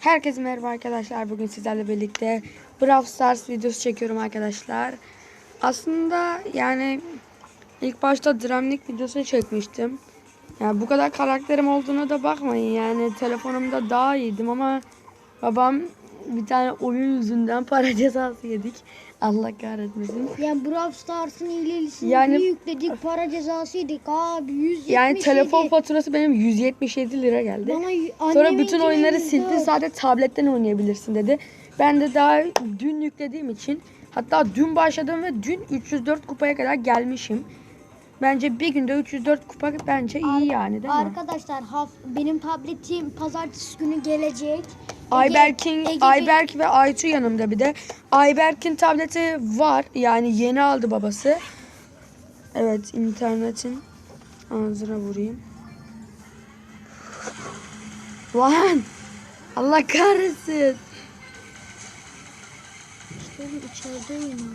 Herkese merhaba arkadaşlar. Bugün sizlerle birlikte Brawl Stars videosu çekiyorum arkadaşlar. Aslında yani ilk başta Dramnik videosu çekmiştim. Yani bu kadar karakterim olduğuna da bakmayın. Yani telefonumda daha iyiydim ama babam bir tane oyun yüzünden para cezası yedik. Allah kahretmesin. Yani Brawl Stars'ın ilerisini Yani- yükledik para cezası yedik abi 177. Yani telefon faturası benim 177 lira geldi. Bana Sonra bütün oyunları sildi. Sadece tabletten oynayabilirsin dedi. Ben de daha dün yüklediğim için hatta dün başladım ve dün 304 kupaya kadar gelmişim. Bence bir günde 304 kupa bence iyi Ar- yani değil mi? Arkadaşlar benim tabletim pazartesi günü gelecek. Ayberk'in Ege- Ayberk ve Aytu yanımda bir de. Ayberk'in tableti var. Yani yeni aldı babası. Evet internetin ağzına vurayım. Lan! Allah kahretsin. İşte içerideyim.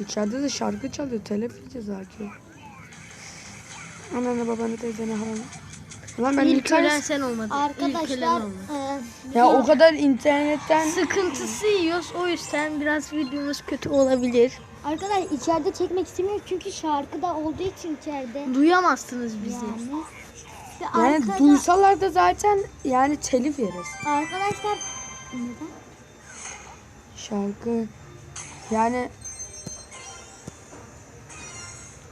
İçeride de şarkı çalıyor. Telef yiyeceğiz Akif. Ananı babanı teyzeni halanı. Lan ben İlk ölen sen olmadın. Arkadaşlar e, Ya o kadar internetten... Sıkıntısı yiyoruz o yüzden biraz videomuz kötü olabilir. arkadaşlar içeride çekmek istemiyorum çünkü şarkı da olduğu için içeride. Duyamazsınız bizi. Yani. Ve Yani arkada- duysalar da zaten yani telif yeriz. Arkadaşlar neden? Şarkı yani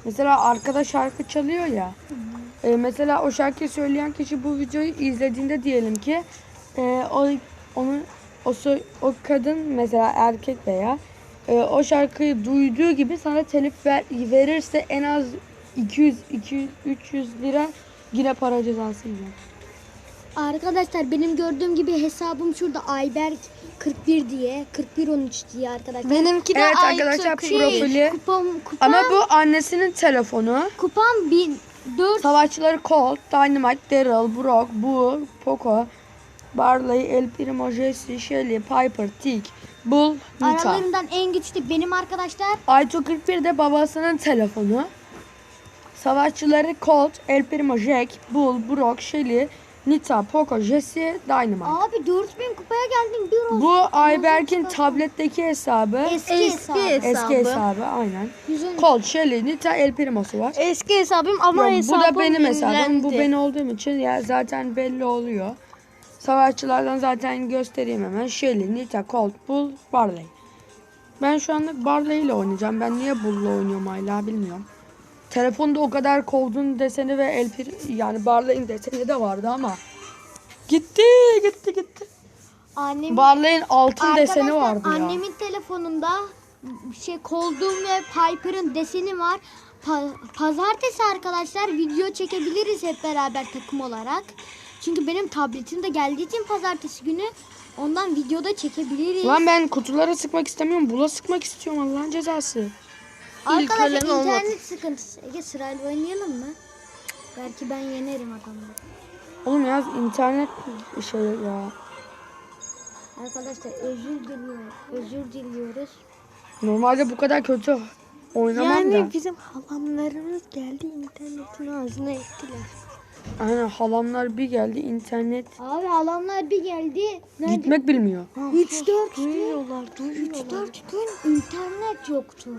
mesela arkada şarkı çalıyor ya. E, mesela o şarkıyı söyleyen kişi bu videoyu izlediğinde diyelim ki e, o onu o o kadın mesela erkek veya e, o şarkıyı duyduğu gibi sana telif ver, verirse en az 200 200 300 lira yine para cezası yiyor. Arkadaşlar benim gördüğüm gibi hesabım şurada Ayberk 41 diye 4113 diye arkadaşlar. Benimki de Evet arkadaşlar profili Kupam kupam ama bu annesinin telefonu. kupam 1004 Savaşçıları Colt, Dynamite, Daryl, Brock, Bull, Poco, Barley, El Primo, Jesse, Shelly, Piper, Tick, Bull, Nita. aralarından en güçlü benim arkadaşlar. Aytu 41 de babasının telefonu. Savaşçıları Colt, El Primo, Jack, Bull, Brock, Shelly, Nita, Poco, Jesse, Dynamite. Abi 4000 kupaya geldim bir olsun. Bu Ayberk'in tabletteki hesabı. Eski, Eski hesabı. Eski hesabı aynen. 110 Colt, Shelly, Nita, El Primo'su var. Eski hesabım ama Yok, bu hesabım da benim hesabım. Bu yenilendi. ben olduğum için ya zaten belli oluyor. Savaşçılardan zaten göstereyim hemen. Shelly, Nita, Colt, Bull, Barley. Ben şu anlık Barley ile oynayacağım. Ben niye Bull'la oynuyorum hala bilmiyorum. Telefonda o kadar Colt'un deseni ve Elpir yani Barley'in deseni de vardı ama gitti gitti gitti. Annem Barley'in altın deseni vardı ya. Annemin telefonunda şey Cold'un ve Piper'ın deseni var. Pa- pazartesi arkadaşlar video çekebiliriz hep beraber takım olarak. Çünkü benim tabletim de geldiği için pazartesi günü ondan videoda çekebiliriz. Lan ben kutulara sıkmak istemiyorum. Bula sıkmak istiyorum Allah'ın cezası. Arkadaşlar ölen olmadı. internet sıkıntısı. Ege sırayla oynayalım mı? Belki ben yenerim adamları. Oğlum ya internet şey ya. Arkadaşlar özür diliyoruz. Özür diliyoruz. Normalde bu kadar kötü oynamam Yani da. bizim halamlarımız geldi internetin ağzına ettiler. Aynen halamlar bir geldi internet Abi adamlar bir geldi. Nerede? gitmek bilmiyor. 3-4 gün. Duyuyorlar, duyuyorlar. 3-4 gün internet yoktu.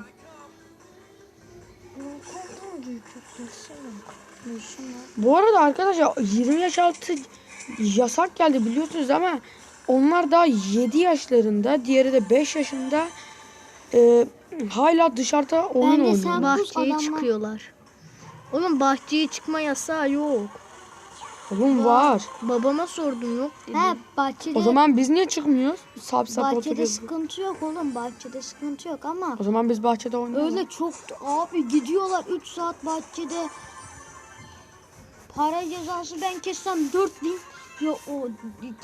Bu arada arkadaşlar 20 yaş altı yasak geldi biliyorsunuz ama onlar daha 7 yaşlarında, diğeri de 5 yaşında e, hala dışarıda oyun oynuyor. Bahçeye adamlar- çıkıyorlar. Oğlum bahçeye çıkma yasağı yok. Oğlum var. Babama sordum yok dedi. He bahçede O zaman biz niye çıkmıyoruz? Sap sap bahçede oturuyoruz. sıkıntı yok oğlum. Bahçede sıkıntı yok ama O zaman biz bahçede oynuyoruz. öyle çok abi gidiyorlar 3 saat bahçede. Para cezası ben kessem 4000 ya o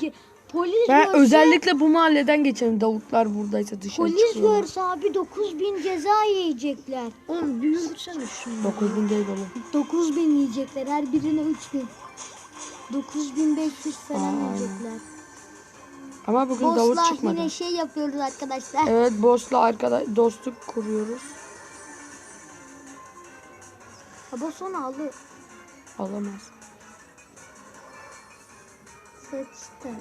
ki- polis Ben görse, özellikle bu mahalleden geçerim Davutlar buradaysa dışarı polis çıkıyorlar. görse abi 9000 ceza yiyecekler. Oğlum büyütsene şunu. 9000 değil oğlum. 9000 yiyecekler her birine 3000. 9500 falan Aa. yiyecekler. Ama bugün Davut Boss'la çıkmadı. yine şey yapıyoruz arkadaşlar. Evet boss'la arkadaş dostluk kuruyoruz. Ha boss onu alır. Alamaz. Seçtim.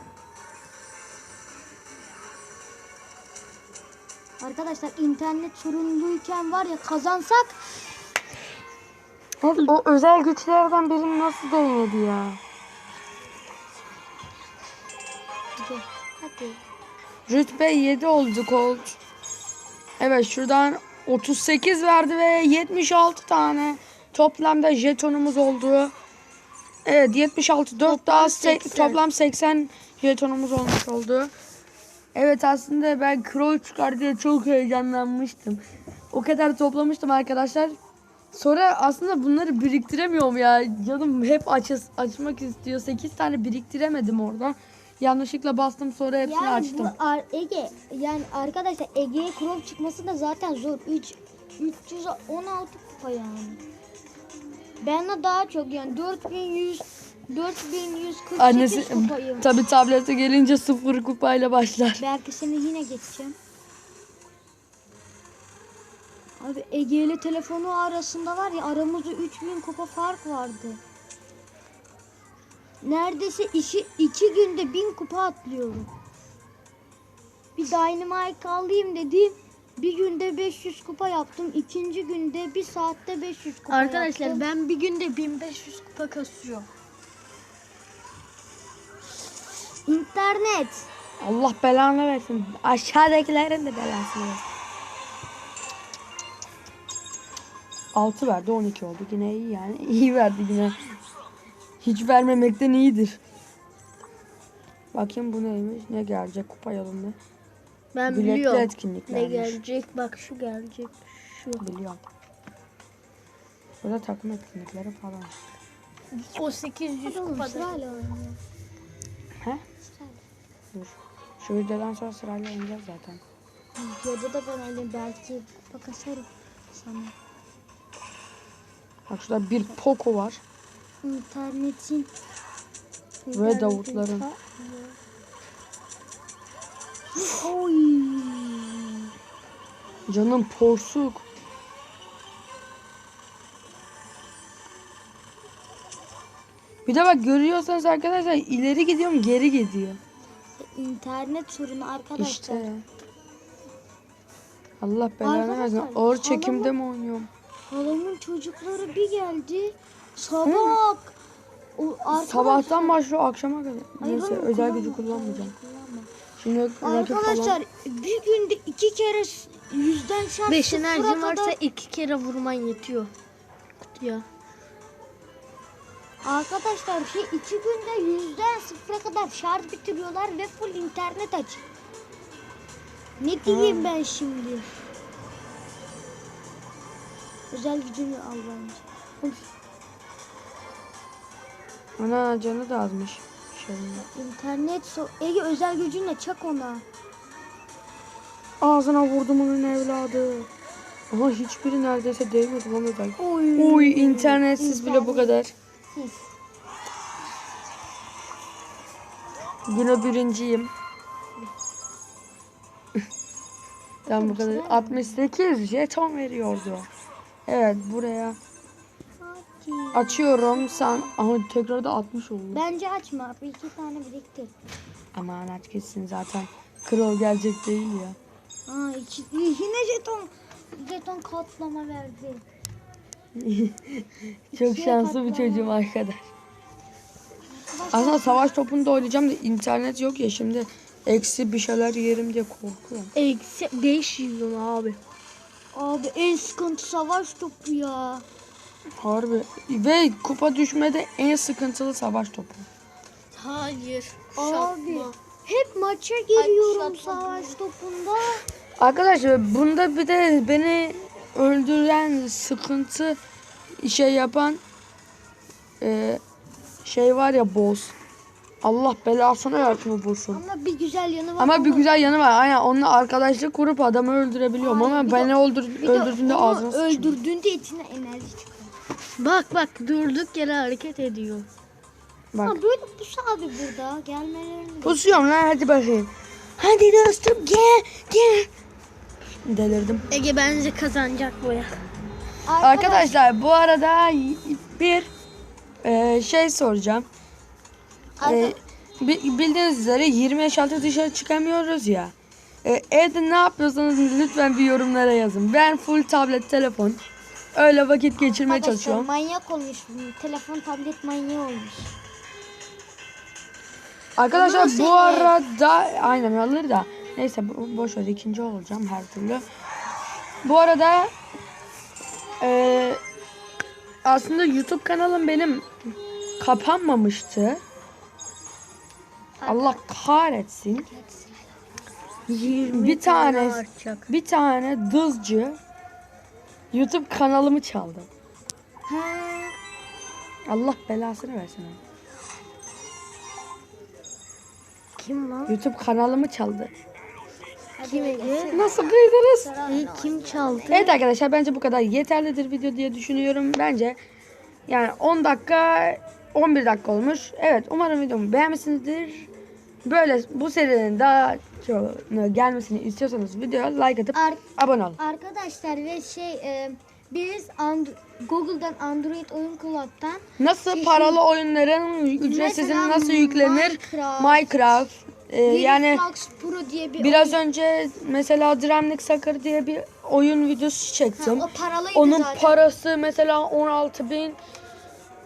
Arkadaşlar internet sorunluyken var ya kazansak Hadi o özel güçlerden birini nasıl değmedi ya? Hadi, hadi. Rütbe 7 oldu Colt. Evet şuradan 38 verdi ve 76 tane toplamda jetonumuz oldu. Evet 76 4 daha se- 80. toplam 80 jetonumuz olmuş oldu. Evet aslında ben Crow çıkar diye çok heyecanlanmıştım. O kadar toplamıştım arkadaşlar. Sonra aslında bunları biriktiremiyorum ya. Canım hep aç açmak istiyor. 8 tane biriktiremedim orada. Yanlışlıkla bastım sonra hepsini Yani açtım. bu Ar- Ege yani arkadaşlar Ege'ye krop çıkması da zaten zor. 3 316 kupa yani. Ben de daha çok yani 4100 4148 Annesi kupayım. tabi tablete gelince sıfır kupayla başlar. Belki seni yine geçeceğim. Abi Ege ile telefonu arasında var ya aramızda 3000 kupa fark vardı. Neredeyse işi iki günde 1000 kupa atlıyorum. Bir Dynamite alayım dedim. Bir günde 500 kupa yaptım. İkinci günde bir saatte 500 kupa Arkadaşlar yaptım. ben bir günde 1500 kupa kasıyorum. İnternet. Allah belanı versin. Aşağıdakilerin de belasını versin. 6 verdi 12 oldu. Yine iyi yani. İyi verdi yine. Hiç vermemekten iyidir. Bakayım bu neymiş? Ne gelecek kupa yolunda? Ben Biletli biliyorum. etkinliklermiş. Ne gelecek? Bak şu gelecek. Şu. Biliyorum. Burada takım etkinlikleri falan. O 800 Hadi oğlum kupada. sırayla oynayalım. He? Dur. Şu videodan sonra sırayla oynayacağız zaten. Videoda da ben öyle belki kupa kasarım sana. Bak şurada bir Poco var. İnternetin Ve Davutların. Oy. Canım porsuk. Bir de bak görüyorsanız arkadaşlar ileri gidiyorum geri gidiyor. İnternet sorunu arkadaşlar. İşte. Allah belanı versin. Ağır çekimde halamın- mi oynuyorum? Halamın çocukları bir geldi. Sabah. O Sabahtan başlıyor akşama kadar. Hayır, Neyse oğlum, özel gücü kullanmayacağım. kullanma. Şimdi Arkadaşlar falan. bir günde iki kere yüzden şans Beş enerjin varsa kadar- iki kere vurman yetiyor. Kutuya. Arkadaşlar şey iki günde yüzden sıfıra kadar şarj bitiriyorlar ve full internet açık. Ne diyeyim ben şimdi? Özel gücünü al bence. Ana canı da azmış. Şöyle. internet so Ege özel gücünle çak ona. Ağzına vurdum onun evladı. Aha hiçbiri neredeyse değmedi lan özel. Oy. Uy internetsiz bile bu İnternet. kadar. Siz. Yine birinciyim. ben bu kadar 68 jeton veriyordu. Evet buraya. Açıyorum. Sen aha tekrar da 60 oldu. Bence açma. Bir iki tane biriktir. Aman aç gitsin zaten. Kral gelecek değil ya. Aa iki, yine jeton jeton katlama verdi. Çok İkiye şanslı bir katlama. çocuğum arkadaş. Aslında savaş topunda oynayacağım da internet yok ya şimdi eksi bir şeyler yerim diye korkuyorum. Eksi 500 lira abi. Abi en sıkıntı savaş topu ya. Harbi. Ve kupa düşmede en sıkıntılı savaş topu. Hayır. Abi hep maça giriyorum şapma. savaş topunda. Arkadaşlar bunda bir de beni öldüren sıkıntı şey yapan e, şey var ya boss. Allah belasını versin o boss'un. Ama bir güzel yanı var. Ama bir güzel yanı var. Aynen onunla arkadaşlık kurup adamı öldürebiliyorum Hayır, ama beni öldür, öldürdüğünde ağzına sıçıyor. öldürdüğünde içine enerji çıkıyor. Bak bak durduk yere hareket ediyor. Bak. Ha böyle pus abi burada gelmelerini. Pusuyorum lan hadi bakayım. Hadi dostum gel gel. Delirdim. Ege bence kazanacak bu ya. Arkadaşlar bu arada bir e, şey soracağım. E, bildiğiniz üzere 20 yaş altı dışarı çıkamıyoruz ya. E, evde ne yapıyorsanız lütfen bir yorumlara yazın. Ben full tablet, telefon. Öyle vakit geçirmeye Arkadaşlar çalışıyorum. manyak olmuş. Telefon tablet manyağı olmuş. Arkadaşlar Ama bu şey- arada aynen alır da neyse boş ver ikinci olacağım her türlü. Bu arada e, aslında YouTube kanalım benim kapanmamıştı. Allah kahretsin. Bir tane bir tane dızcı YouTube kanalımı çaldı. Allah belasını versin. Kim lan? YouTube kanalımı çaldı. Kim Ege? Nasıl kıydınız? İyi, kim çaldı? Evet arkadaşlar bence bu kadar yeterlidir video diye düşünüyorum. Bence yani 10 dakika 11 dakika olmuş. Evet umarım videomu beğenmişsinizdir. Böyle bu serinin daha çoğunu gelmesini istiyorsanız videoya like atıp Ar- abone olun. arkadaşlar ve şey e, biz And- Google'dan Android oyun kulaktan Nasıl paralı oyunların ücretsizini nasıl yüklenir? Minecraft, Minecraft. e, yani Pro diye bir biraz önce mesela Dreamlik Soccer diye bir oyun videosu çektim. oyun. O Onun zaten. parası mesela 16 bin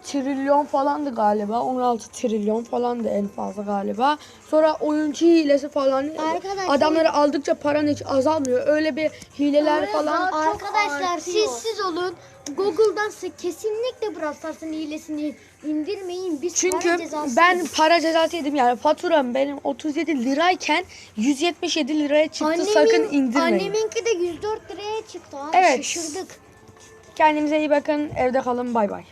trilyon falandı galiba. 16 trilyon falandı en fazla galiba. Sonra oyuncu hilesi falan. Arkadaşlar- Adamları aldıkça paran hiç azalmıyor. Öyle bir hileler falan. Arkadaşlar siz siz olun. Google'dan kesinlikle Brawl Stars'ın hilesini indirmeyin. Biz Çünkü para cezası ben para cezası yedim yani faturam benim 37 lirayken 177 liraya çıktı Annemin- sakın indirmeyin. Anneminki de 104 liraya çıktı abi. Evet. Şaşırdık. Kendinize iyi bakın evde kalın bay bay.